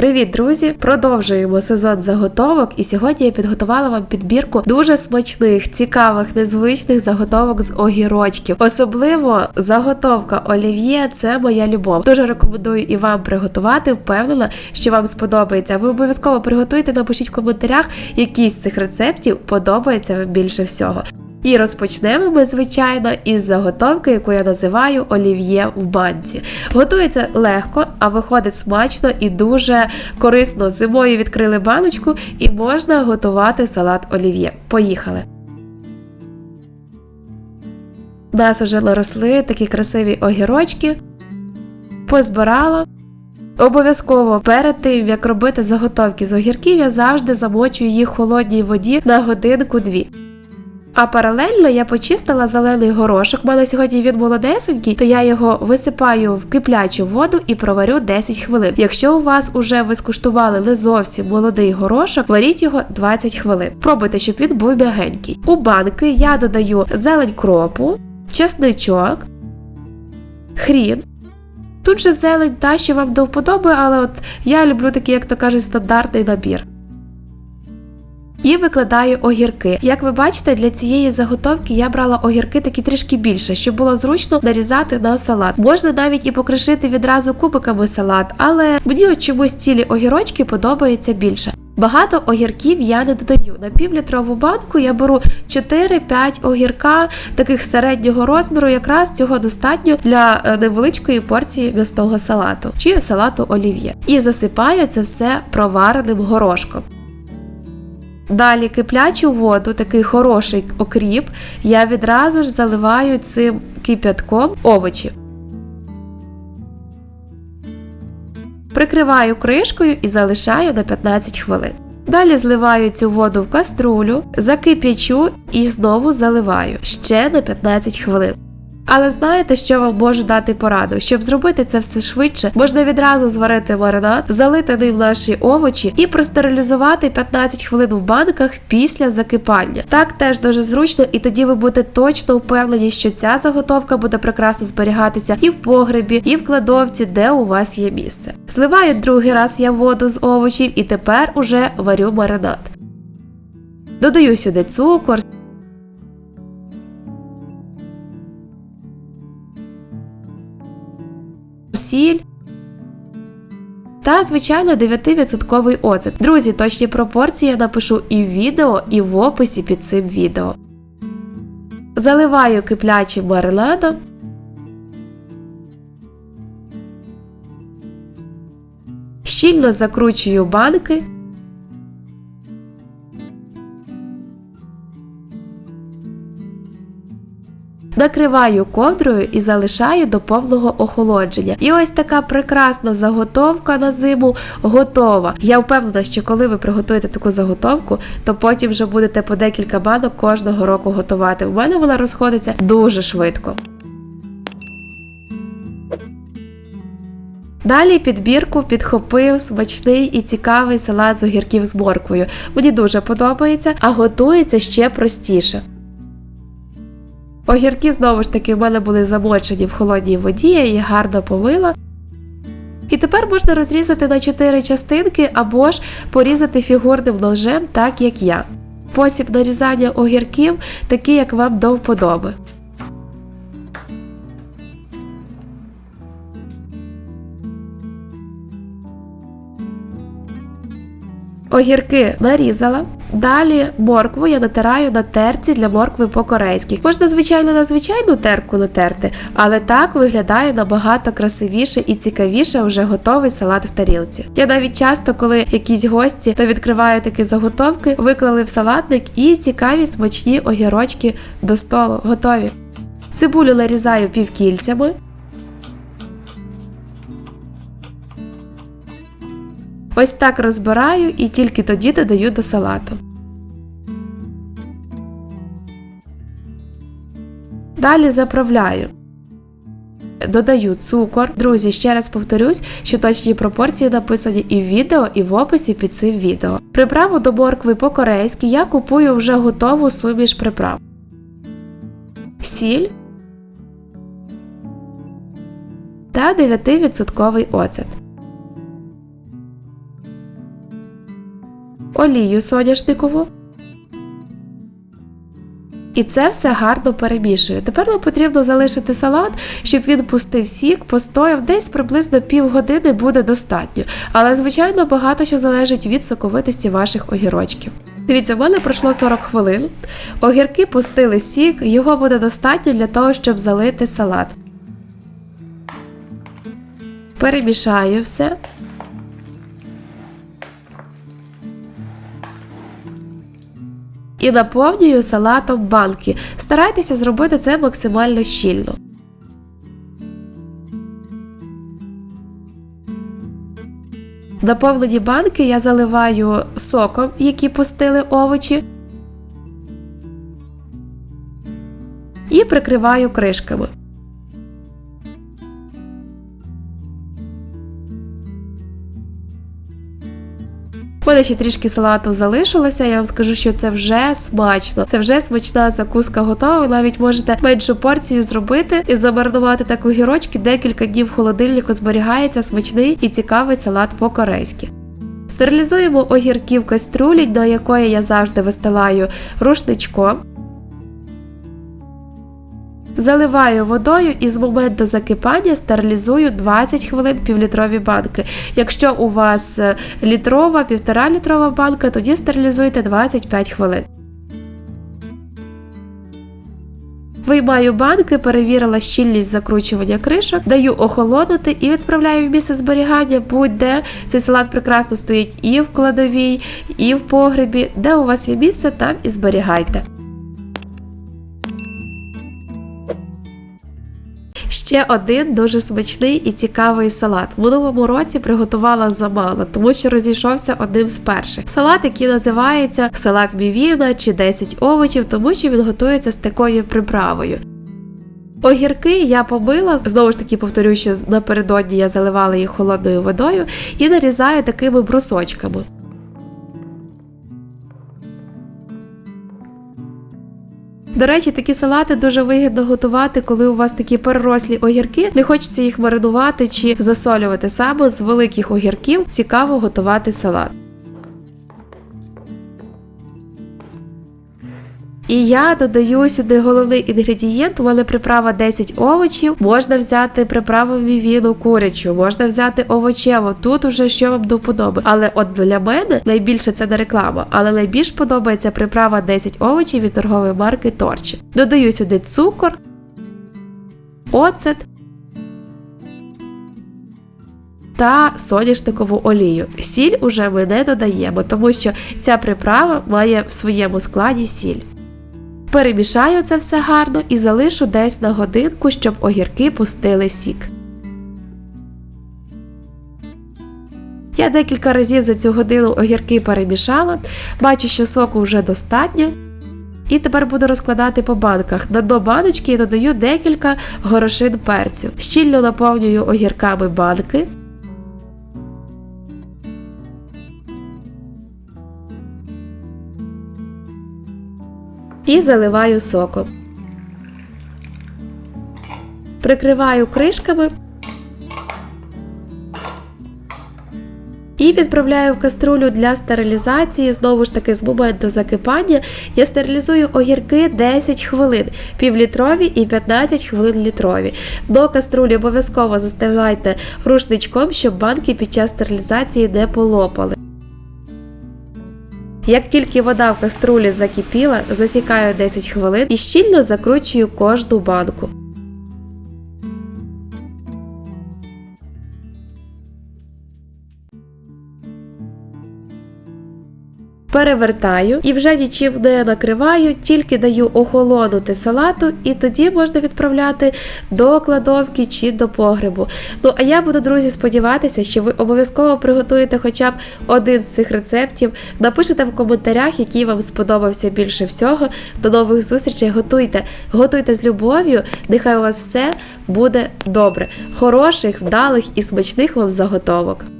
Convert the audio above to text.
Привіт, друзі! Продовжуємо сезон заготовок, і сьогодні я підготувала вам підбірку дуже смачних, цікавих, незвичних заготовок з огірочків. Особливо заготовка олів'є це моя любов. Дуже рекомендую і вам приготувати. Впевнена, що вам сподобається. Ви обов'язково приготуйте, напишіть в коментарях, який з цих рецептів подобається вам більше всього. І розпочнемо ми, звичайно, із заготовки, яку я називаю олів'є в банці. Готується легко, а виходить смачно і дуже корисно. Зимою відкрили баночку і можна готувати салат олів'є. Поїхали! У нас уже наросли такі красиві огірочки. Позбирала. Обов'язково перед тим, як робити заготовки з огірків, я завжди замочую їх в холодній воді на годинку-дві. А паралельно я почистила зелений горошок. У мене сьогодні він молодесенький, то я його висипаю в киплячу воду і проварю 10 хвилин. Якщо у вас уже ви скуштували не зовсім молодий горошок, варіть його 20 хвилин. Пробуйте, щоб він був м'ягенький. У банки я додаю зелень кропу, чесничок, хрін. Тут же зелень та, що вам до вподоби, але от я люблю такий, як то кажуть, стандартний набір. І викладаю огірки. Як ви бачите, для цієї заготовки я брала огірки такі трішки більше, щоб було зручно нарізати на салат. Можна навіть і покришити відразу кубиками салат, але мені от чомусь цілі огірочки подобається більше. Багато огірків я не додаю. На півлітрову банку я беру 4-5 огірка таких середнього розміру, якраз цього достатньо для е, невеличкої порції м'ясного салату чи салату олів'є. І засипаю це все провареним горошком. Далі киплячу воду, такий хороший окріп, я відразу ж заливаю цим кип'ятком овочі. Прикриваю кришкою і залишаю на 15 хвилин. Далі зливаю цю воду в каструлю, закип'ячу і знову заливаю ще на 15 хвилин. Але знаєте, що вам можу дати пораду? Щоб зробити це все швидше, можна відразу зварити маринад, залити ним наші овочі і простерилізувати 15 хвилин в банках після закипання. Так теж дуже зручно, і тоді ви будете точно впевнені, що ця заготовка буде прекрасно зберігатися і в погребі, і в кладовці, де у вас є місце. Зливаю другий раз я воду з овочів і тепер уже варю маринад. Додаю сюди цукор. Сіль. Та, звичайно, 9% оцет. Друзі, точні пропорції я напишу і в відео, і в описі під цим відео. Заливаю киплячим маринадом. Щільно закручую банки. Накриваю ковдрою і залишаю до повного охолодження. І ось така прекрасна заготовка на зиму готова. Я впевнена, що коли ви приготуєте таку заготовку, то потім вже будете по декілька банок кожного року готувати. У мене вона розходиться дуже швидко. Далі підбірку підхопив смачний і цікавий салат з огірків з морквою. Мені дуже подобається, а готується ще простіше. Огірки знову ж таки в мене були замочені в холодній воді, я їх гарно помила. І тепер можна розрізати на 4 частинки або ж порізати фігурним ножем, так як я. Спосіб нарізання огірків такий, як вам до вподоби. Огірки нарізала. Далі моркву я натираю на терці для моркви по-корейськи. Можна, звичайно, на звичайну терку натерти, але так виглядає набагато красивіше і цікавіше вже готовий салат в тарілці. Я навіть часто, коли якісь гості, то відкриваю такі заготовки, виклали в салатник і цікаві смачні огірочки до столу. Готові. Цибулю нарізаю півкільцями. Ось так розбираю і тільки тоді додаю до салату. Далі заправляю. Додаю цукор. Друзі, ще раз повторюсь, що точні пропорції написані і в відео, і в описі під цим відео. Приправу до моркви по-корейськи я купую вже готову суміш приправ. Сіль та 9% оцет. Олію соняшникову. І це все гарно перемішую. Тепер нам потрібно залишити салат, щоб він пустив сік, постояв десь приблизно півгодини буде достатньо. Але, звичайно, багато що залежить від соковитості ваших огірочків. Дивіться, в мене пройшло 40 хвилин. Огірки пустили сік, його буде достатньо для того, щоб залити салат. Перемішаю все. І наповнюю салатом банки. Старайтеся зробити це максимально щільно. Наповнені банки я заливаю соком, які пустили овочі, і прикриваю кришками. Мене ще трішки салату залишилося. Я вам скажу, що це вже смачно. Це вже смачна закуска готова. Навіть можете меншу порцію зробити і замарнувати так огірочки. Декілька днів в холодильнику зберігається смачний і цікавий салат по-корейськи. Стерилізуємо огірки в каструлі, до якої я завжди вистилаю рушничком. Заливаю водою і з моменту закипання стерилізую 20 хвилин півлітрові банки. Якщо у вас е, літрова, півтора літрова банка, тоді стерилізуйте 25 хвилин. Виймаю банки, перевірила щільність закручування кришок, даю охолонути і відправляю в місце зберігання будь-де. Цей салат прекрасно стоїть і в кладовій, і в погребі. Де у вас є місце, там і зберігайте. Ще один дуже смачний і цікавий салат. В минулому році приготувала замало, тому що розійшовся одним з перших. Салат, який називається салат мівіна чи 10 овочів, тому що він готується з такою приправою. Огірки я побила, знову ж таки повторю, що напередодні я заливала їх холодною водою і нарізаю такими брусочками. До речі, такі салати дуже вигідно готувати, коли у вас такі перерослі огірки. Не хочеться їх маринувати чи засолювати саме з великих огірків. Цікаво готувати салат. І я додаю сюди головний інгредієнт, у приправа 10 овочів. Можна взяти приправу вівіну курячу, можна взяти овочеву. Тут уже що вам до вподоби. Але от для мене найбільше це не реклама, але найбільш подобається приправа 10 овочів від торгової марки Торчі. Додаю сюди цукор, оцет. Та соняшникову олію. Сіль уже ми не додаємо, тому що ця приправа має в своєму складі сіль. Перемішаю це все гарно і залишу десь на годинку, щоб огірки пустили сік. Я декілька разів за цю годину огірки перемішала, бачу, що соку вже достатньо. І тепер буду розкладати по банках. На дно баночки я додаю декілька горошин перцю. Щільно наповнюю огірками банки. І заливаю соком. Прикриваю кришками і відправляю в каструлю для стерилізації. Знову ж таки, з моменту закипання я стерилізую огірки 10 хвилин, півлітрові і 15 хвилин літрові. До каструлі обов'язково застилайте рушничком, щоб банки під час стерилізації не полопали. Як тільки вода в каструлі закипіла, засікаю 10 хвилин і щільно закручую кожну банку. Перевертаю і вже нічим не накриваю, тільки даю охолонути салату, і тоді можна відправляти до кладовки чи до погребу. Ну а я буду, друзі, сподіватися, що ви обов'язково приготуєте хоча б один з цих рецептів. Напишите в коментарях, який вам сподобався більше всього. До нових зустрічей. Готуйте, готуйте з любов'ю. Нехай у вас все буде добре. Хороших, вдалих і смачних вам заготовок.